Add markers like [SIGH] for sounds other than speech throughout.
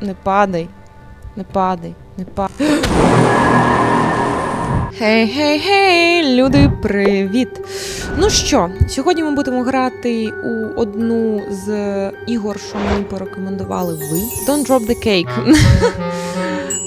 Не падай. Не падай, не падай. Гей-гей-гей, люди, привіт! Ну що, сьогодні ми будемо грати у одну з ігор, що мені порекомендували ви. Don't drop the cake. [LAUGHS]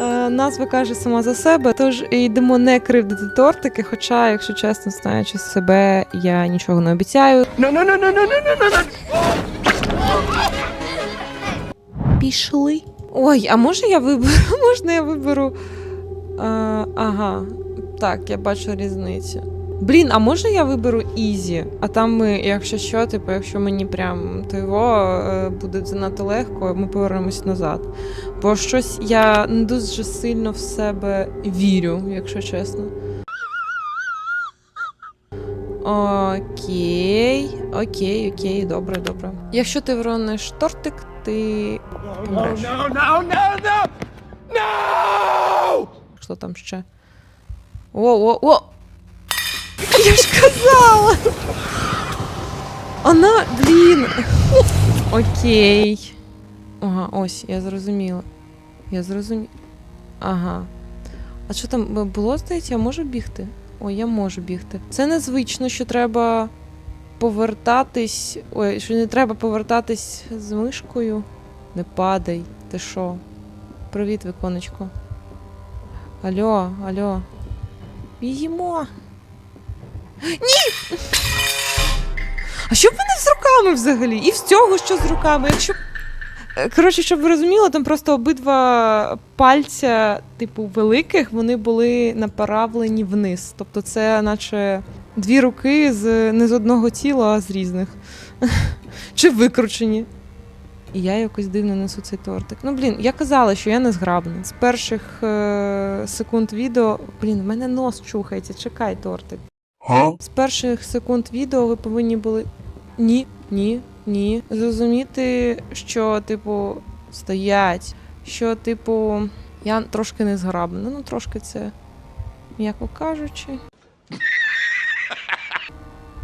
Е, назва каже сама за себе, тож йдемо не кривдити тортики, хоча, якщо чесно, знаючи себе, я нічого не обіцяю. No, no, no, no, no, no, no, no. Пішли. Ой, а може я виберу? [LAUGHS] Можна я виберу? А, ага, так, я бачу різницю. Блін, а може я виберу Ізі? А там ми, якщо що, типу, якщо мені прям то його е, буде занадто легко, ми повернемось назад. Бо щось я не дуже сильно в себе вірю, якщо чесно. Окей, окей, окей, добре, добре. Якщо ти врониш тортик, ти помреш. No, no, no, no! No! Що там ще? О, о, о! Я ж казала! Вона, блін. Окей. Ага, ось, я зрозуміла. Я зрозуміла. Ага. А що там було, здається, я можу бігти? Ой, я можу бігти. Це незвично, що треба повертатись. Ой, що не треба повертатись з мишкою. Не падай. Ти що? Привіт, віконечко. Алло, алло. Біжімо. Ні! А що в мене з руками взагалі? І в цього що з руками? Якщо. Коротше, щоб ви розуміли, там просто обидва пальця, типу, великих, вони були направлені вниз. Тобто це наче дві руки з не з одного тіла, а з різних. [LAUGHS] Чи викручені. І я якось дивно несу цей тортик. Ну, блін, я казала, що я не зграбна. З перших е- секунд відео. Блін, в мене нос чухається, чекай тортик. З перших секунд відео ви повинні були. Ні, ні, ні. Зрозуміти, що, типу, стоять. Що, типу, я трошки не зграбна. Ну, трошки це, м'яко кажучи. [LAUGHS]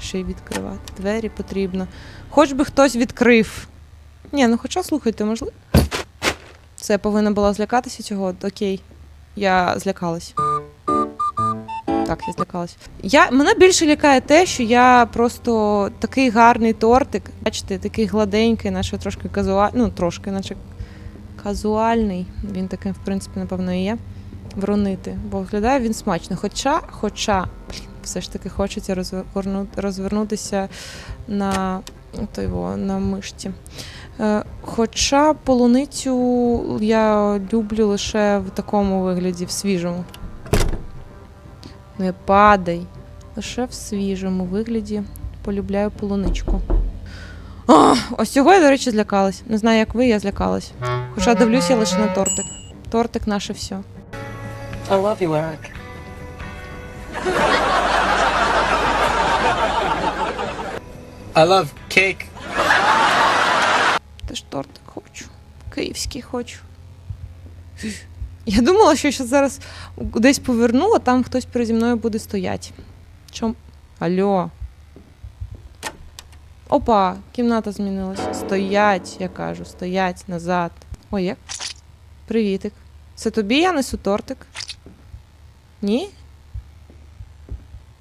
Ще й відкривати. Двері потрібно. Хоч би хтось відкрив. Ні, ну хоча слухайте, можливо. Це я повинна була злякатися цього. Окей. Я злякалась. Так, я злякалась. Я, мене більше лякає те, що я просто такий гарний тортик. Бачите, такий гладенький, наче трошки казуальний. Ну, трошки, наче казуальний. Він таким, в принципі, напевно, і є. Вронити. Бо виглядає він смачно. Хоча, хоча, блін, все ж таки хочеться розверну- розвернутися на той во, на мишці. Е, Хоча полуницю я люблю лише в такому вигляді, в свіжому. Не падай. Лише в свіжому вигляді полюбляю полуничку. А, ось цього я, до речі, злякалась. Не знаю, як ви, я злякалась. Хоча дивлюсь я лише на тортик. Тортик наше все. I love you, Eric. I love cake. Теж тортик хочу. Київський хочу. Я думала, що ще зараз десь поверну, а там хтось переді мною буде стояти. Чом? Алло. Опа, кімната змінилася. Стоять, я кажу, стоять назад. Ой, як? Привітик. Це тобі я несу тортик? Ні?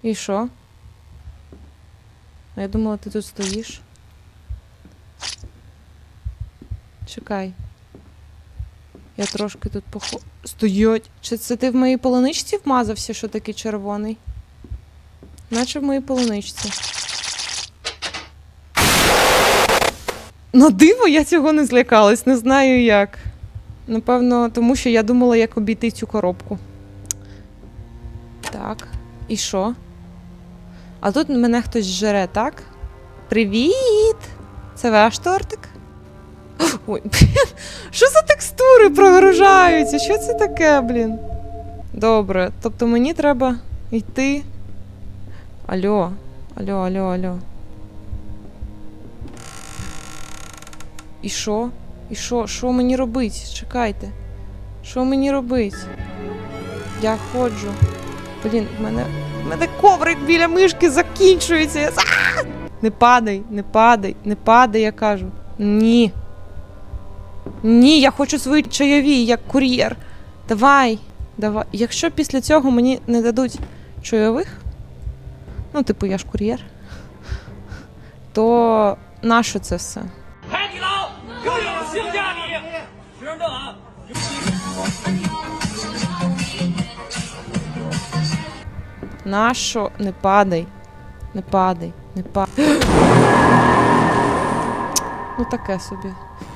І що? А я думала, ти тут стоїш. Чекай. Я трошки тут похо... Стоять! Чи це ти в моїй полуничці вмазався, що такий червоний? Наче в моїй полуничці. На диво я цього не злякалась, не знаю як. Напевно, тому що я думала, як обійти цю коробку. Так. І що? А тут мене хтось жере, так? Привіт! Це ваш тортик? Ой, блін, що за текстури прогружаються? Що це таке, блін? Добре, тобто мені треба йти. Алло, алло, алло, алло. І що? І що? Що мені робить? Чекайте. Що мені робить? Я ходжу. Блін, в мене. В мене коврик біля мишки закінчується. Я... Не падай, не падай, не падай, я кажу. Ні. Ні, я хочу свої чайові, як кур'єр. Давай, давай. Якщо після цього мені не дадуть чайових, ну, типу, я ж кур'єр, то наше це все? Нащо не падай? Не падай, не падай. [GASPS] Ну таке собі.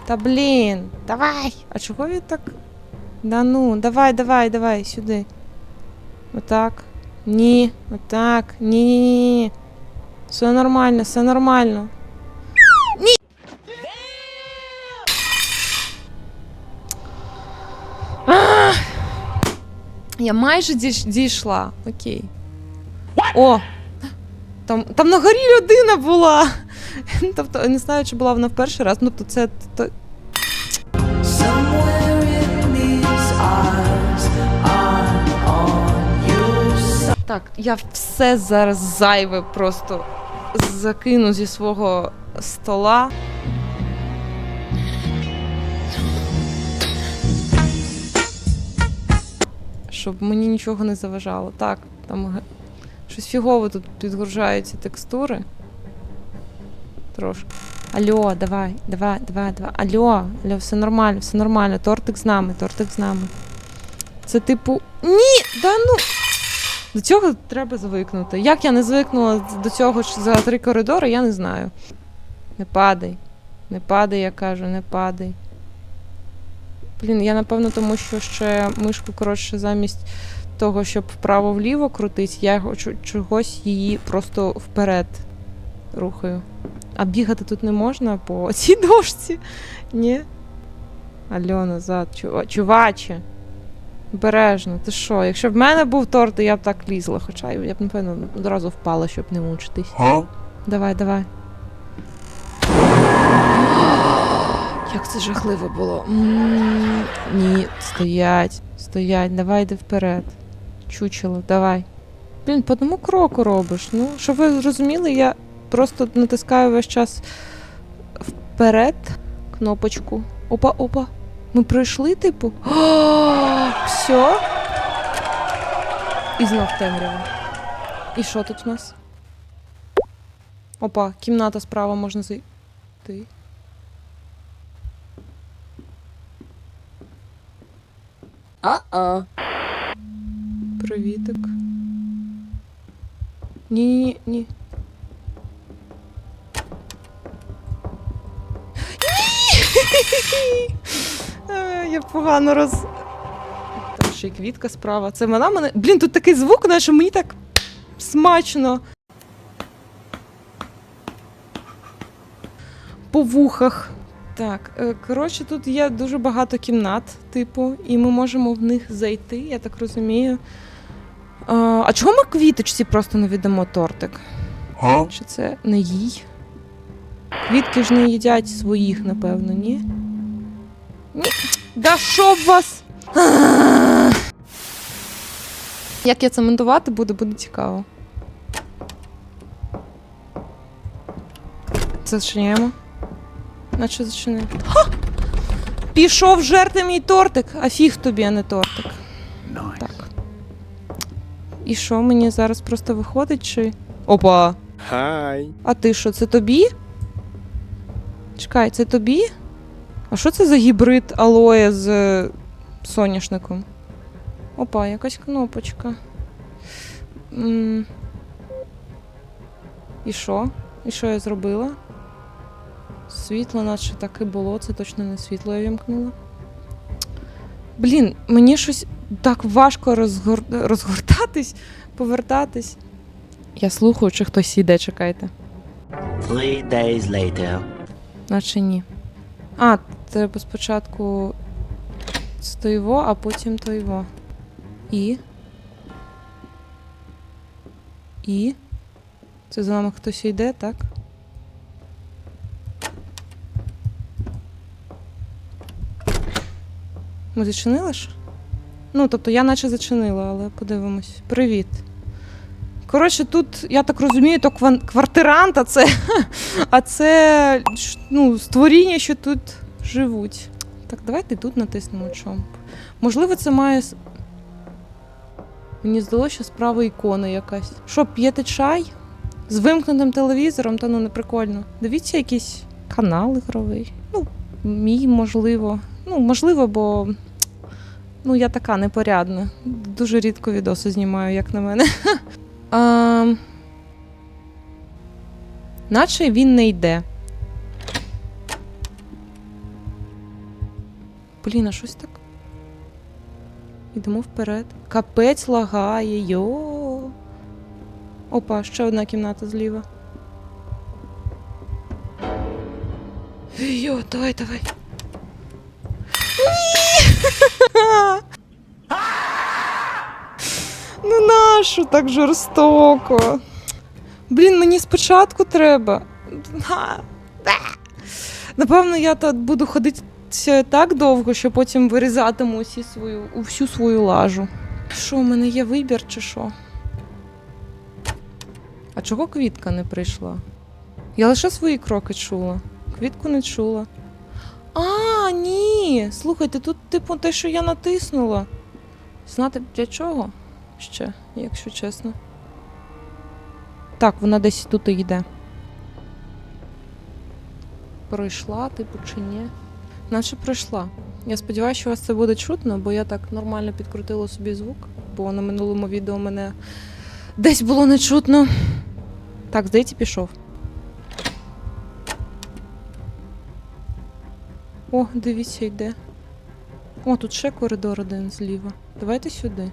Та блін, давай. А чого він так? Да ну, давай, давай, давай, сюди. Отак. Ні, отак. Ні, ні, ні, ні. Все нормально, все нормально. Ні. Ах! Я майже дійш- дійшла. Окей. О! Там, там на горі людина була. [LAUGHS] Тобто, не знаю, чи була вона в перший раз. Ну, то це. То... Так, я все зараз зайве просто закину зі свого стола. Щоб мені нічого не заважало. Так, там щось фігово тут підгружаються текстури. Трошки. Алло, давай, давай, давай, давай. Алло, алло, все нормально, все нормально. Тортик з нами, тортик з нами. Це типу. Ні! Да ну. До цього треба звикнути. Як я не звикнула до цього ж за три коридори, я не знаю. Не падай. Не падай, я кажу, не падай. Блін, я напевно, тому що ще мишку, коротше, замість того, щоб вправо-вліво крутить, я хочу чогось її просто вперед рухаю. А бігати тут не можна по [LAUGHS] цій дошці. Ні. Альо, назад. Чуваче. Бережно, ти що? Якщо б в мене був торт, то я б так лізла, хоча я б, напевно, одразу впала, щоб не мучитись. Давай, давай. [GASPS] Як це жахливо було. Ні, стоять, стоять, давай йди вперед. Чучело, давай. Блін, по одному кроку робиш. Ну, щоб ви розуміли, я просто натискаю весь час вперед кнопочку. Опа, опа. Ми пройшли, типу. [GASPS] О, Все. І знов темрява. І що тут у нас? Опа, кімната справа можна зайти. Uh-oh. Привітик. Ні, ні, ні. Ні! Е, Я погано роз. Там ще й квітка справа. Це вона мене. Блін, тут такий звук, наче мені так смачно. По вухах. Так, е, коротше, тут є дуже багато кімнат, типу, і ми можемо в них зайти, я так розумію. А, а чого ми квіточці просто не віддамо тортик? Чи це не їй? Квітки ж не їдять своїх, напевно, ні? Ні. Да що б вас? [LAUGHS] Як я це монтувати буду, буде цікаво. Зачиняємо. Наче зачинив. Ха! Пішов жерти мій тортик, а фіг тобі, а не тортик. Так. І що, мені зараз просто виходить, чи. Опа! Хай. А ти що, це тобі? Чекай, це тобі? А що це за гібрид алоє з е, соняшником? Опа, якась кнопочка. М. І що? І що я зробила? Світло, наче так і було, це точно не світло я вімкнула. Блін, мені щось так важко розгор... розгортатись, повертатись. Я слухаю, чи хтось іде, чекайте. Three days later. Наче ні. А, треба спочатку з тойво, а потім тойво. І. І. Це за нами хтось йде, так? Ми зачинили ж? Ну, тобто я наче зачинила, але подивимось. Привіт. Коротше, тут, я так розумію, то квартирант, а це, [LAUGHS] а це ну, створіння, що тут живуть. Так, давайте тут натиснемо чомп. Можливо, це має. Мені здалося, що справа ікона якась. Що, п'єте чай? З вимкнутим телевізором, та ну не прикольно. Дивіться якийсь канал ігровий. Ну, мій, можливо. Ну, можливо, бо ну, я така непорядна. Дуже рідко відоси знімаю, як на мене. [LAUGHS] а, наче він не йде. Блін, а щось так. Йдемо вперед. Капець лагає, йо. Опа, ще одна кімната зліва. Йо, давай, давай. [LAUGHS] Ні! Нащо так жорстоко? Блін, мені спочатку треба. Напевно, я тут буду ходити так довго, що потім вирізатиму усі свою, всю свою лажу. Що, у мене є вибір чи що? А чого квітка не прийшла? Я лише свої кроки чула. Квітку не чула. А, ні. Слухайте, тут, типу, те, що я натиснула. Знати для чого? Ще, якщо чесно. Так, вона десь тут і йде. Пройшла, типу, чи ні? Наче пройшла. Я сподіваюся, що у вас це буде чутно, бо я так нормально підкрутила собі звук, бо на минулому відео мене десь було не чутно. Так, здається, пішов. О, дивіться, йде. О, тут ще коридор один зліва. Давайте сюди.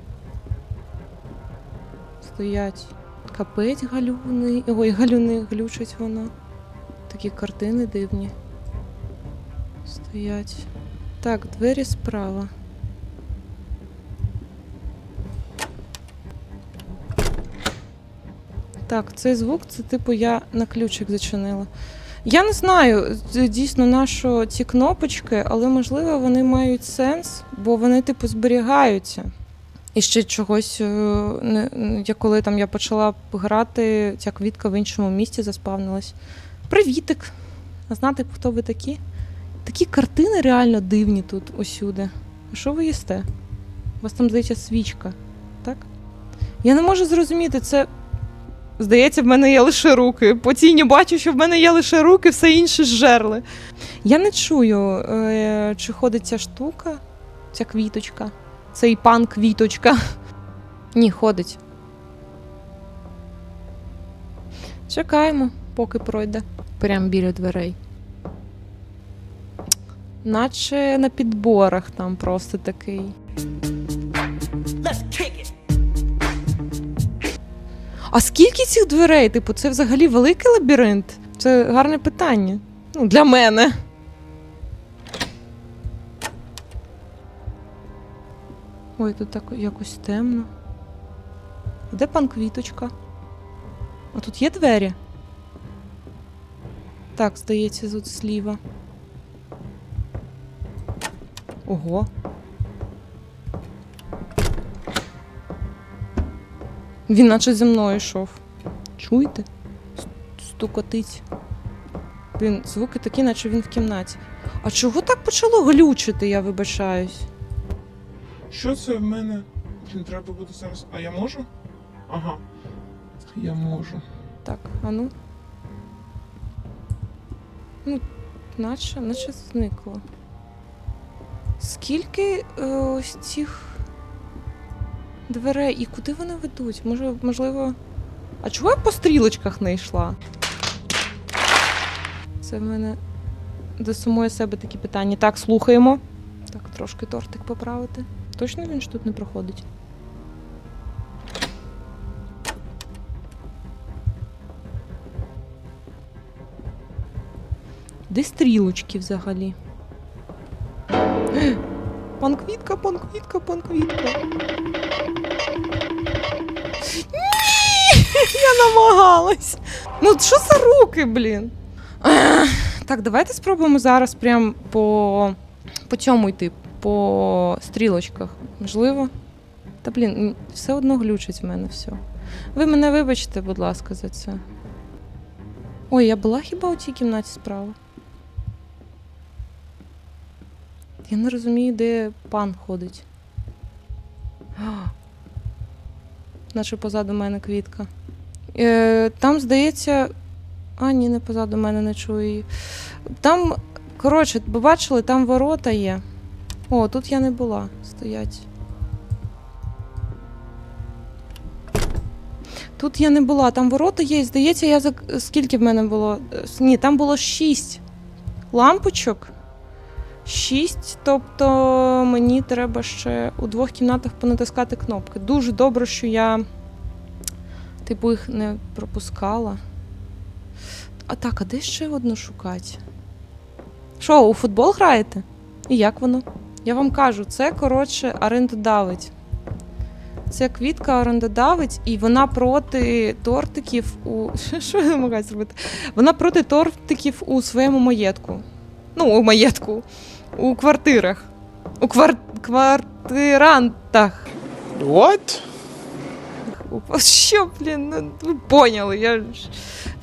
Стоять. Капець галюни. Ой, галюни глючить воно. Такі картини дивні. Стоять. Так, двері справа. Так, цей звук це типу я на ключик зачинила. Я не знаю дійсно на що ці кнопочки, але можливо вони мають сенс, бо вони типу зберігаються. І ще чогось, е, я коли там я почала грати, ця квітка в іншому місці заспавнилась. Привітик! А знати, хто ви такі? Такі картини реально дивні тут усюди. А що ви їсте? У вас там, здається, свічка, так? Я не можу зрозуміти, це. Здається, в мене є лише руки. По тіні бачу, що в мене є лише руки, все інше зжерли. Я не чую, е, чи ходить ця штука, ця квіточка. Цей пан квіточка. Ні, ходить. Чекаємо, поки пройде. Прямо біля дверей. Наче на підборах там просто такий. А скільки цих дверей? Типу, це взагалі великий лабіринт? Це гарне питання. Ну, для мене. Ой, тут так якось темно. Де пан квіточка? А тут є двері? Так, здається, тут зліва. Ого. Він наче зі мною йшов. Чуєте? Стукотить. Блін, звуки такі, наче він в кімнаті. А чого так почало глючити, я вибачаюсь? Що це в мене? Блін, треба буде зараз. А я можу? Ага. Я можу. Так, а ну. Ну, наче, наче зникло. Скільки е, ось цих дверей і куди вони ведуть? Може, можливо. А чого я по стрілочках не йшла? Це в мене до самої себе такі питання. Так, слухаємо. Так, трошки тортик поправити. Точно він ж тут не проходить? Де стрілочки взагалі? [GASPS] Пан Квітка, пан Квітка, пан Квітка. Ні! [LAUGHS] Я намагалась. Ну, що за руки, блін? Так, давайте спробуємо зараз прям по, по цьому йти, по стрілочках. Можливо? Та блін, все одно глючить в мене все. Ви мене вибачте, будь ласка, за це. Ой, я була хіба у цій кімнаті справа? Я не розумію, де пан ходить. Наче позаду мене квітка. Е, там, здається. А, ні, не позаду мене не чую її. Там, коротше, ви бачили, там ворота є. О, тут я не була. Стоять. Тут я не була, там ворота є. Здається, я за скільки в мене було? Е, Ні, там було шість лампочок. Шість, тобто мені треба ще у двох кімнатах понатискати кнопки. Дуже добре, що я, типу, їх не пропускала. А так, а де ще одну шукати? Що, у футбол граєте? І як воно? Я вам кажу, це, коротше, орендодавець. Це квітка орендодавець, і вона проти тортиків у. [LAUGHS] Що я намагаюся зробити? Вона проти тортиків у своєму маєтку. Ну, у маєтку. У квартирах. У квар... квартирантах. What? Що, блін, ну ви поняли. Я...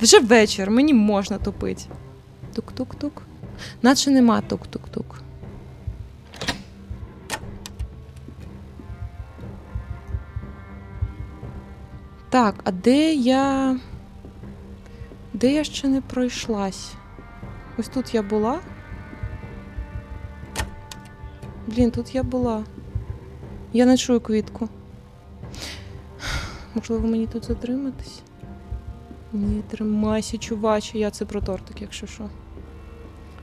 Вже вечір, мені можна топити. Тук-тук-тук. Наче нема тук-тук-тук. Так, а де я. Де я ще не пройшлась? Ось тут я була. Блін, тут я була. Я не чую квітку. Можливо, мені тут затриматись? Ні, тримайся, чуваче, я це про тортик, якщо що.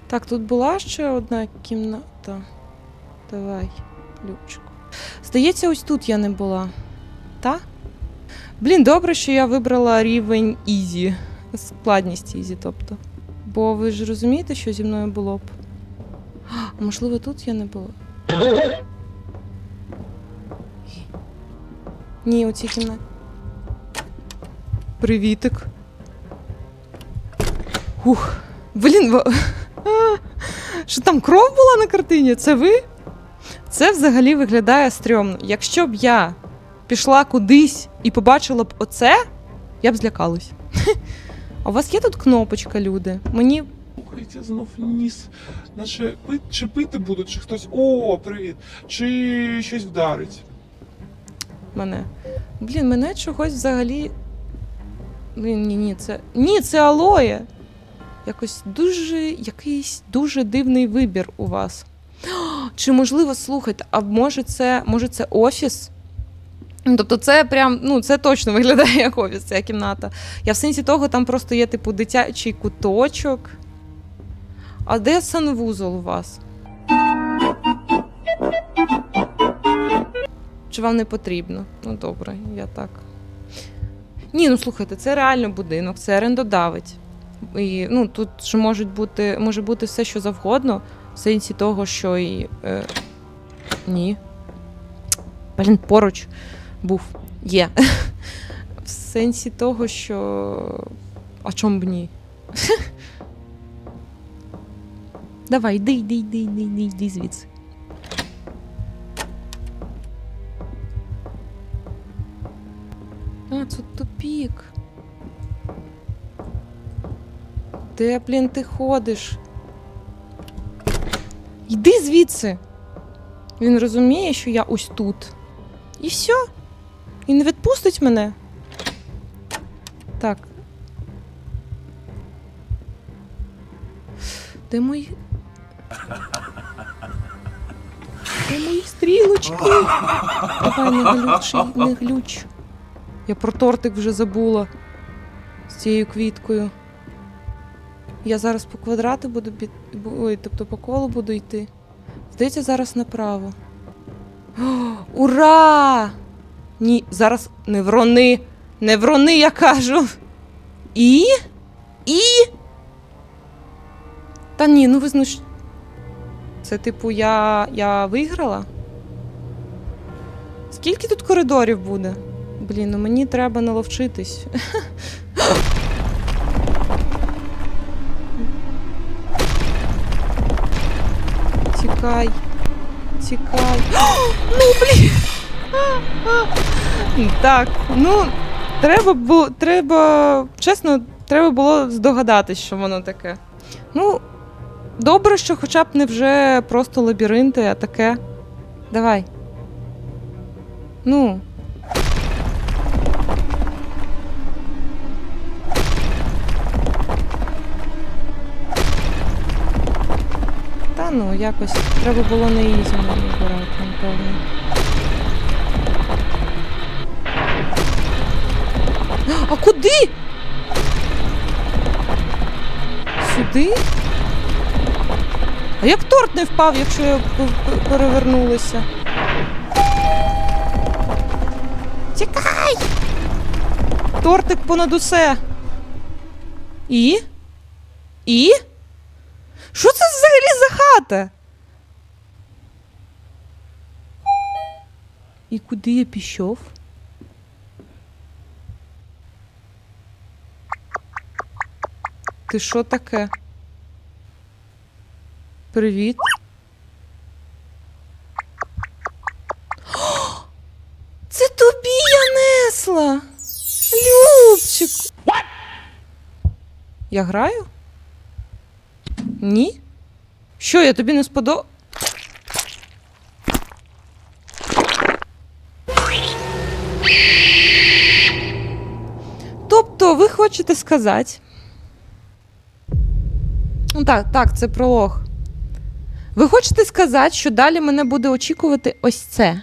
Так, тут була ще одна кімната. Давай, Любчику. Здається, ось тут я не була. Та? Блін, добре, що я вибрала рівень Ізі. Складність Ізі, тобто. Бо ви ж розумієте, що зі мною було б. А, можливо, тут я не була. Ні, у цій кімнаті. Привітик. Ух. Блін, що там кров була на картині? Це ви? Це взагалі виглядає стрьомно. Якщо б я пішла кудись і побачила б оце, я б злякалась. [LAUGHS] А у вас є тут кнопочка, люди? Мені Слухайте, знов ніс. Наче чи пити будуть, чи хтось. О, привіт! Чи щось вдарить. мене. Блін, мене чогось взагалі. Блін, ні, ні, це. Ні, це алоє. Якось дуже якийсь дуже дивний вибір у вас. [GASPS] Чи можливо, слухайте, а може це, може це офіс? Ну, Тобто це прям, ну це точно виглядає як офіс, ця кімната. Я в сенсі того, там просто є, типу, дитячий куточок. А де санвузол у вас? Чи вам не потрібно? Ну добре, я так. Ні, ну слухайте, це реально будинок, це орендодавець. І ну, тут ж можуть бути, може бути все, що завгодно, в сенсі того, що і. Е, ні. Блін, поруч був. Є. [LAUGHS] В сенсі того, що. А чом б ні? [LAUGHS] Давай, йди, йди, йди, йди, йди, йди звідси. А, це тупік. Де, блін, ти ходиш? Йди звідси. Він розуміє, що я ось тут. І все. І не відпустить мене. Так. Де мої. Де мої стрілочки? Давай, не глюч, не глюч. Я про тортик вже забула з цією квіткою. Я зараз по квадрату буду бу- Ой, тобто по колу буду йти. Здається, зараз направо. О, ура! Ні, зараз не врони. Не врони, я кажу. І? І? Та ні, ну ви знущ... Це типу я. я виграла? Скільки тут коридорів буде? Блін, ну мені треба наловчитись. [LAUGHS] Тікай. Тікай. [GASPS] ну, блін. Так, ну, треба було. Треба. Чесно, треба було здогадатись, що воно таке. Ну, Добре, що хоча б не вже просто лабіринти, а таке. Давай. Ну. Та ну, якось треба було не ізі вибирати, напевно. А куди? Сюди? А як торт не впав, якщо я перевернулася? Тікай! Тортик понад усе. І? І? Що це взагалі за хата? І куди я пішов? Ти що таке? Привіт. О, [GASPS] Це тобі я несла. Любчик. Я граю? Ні? Що, я тобі не сподоб... Тобто, ви хочете сказати. Так, так, це пролог. Ви хочете сказати, що далі мене буде очікувати ось це?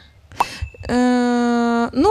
Е, ну,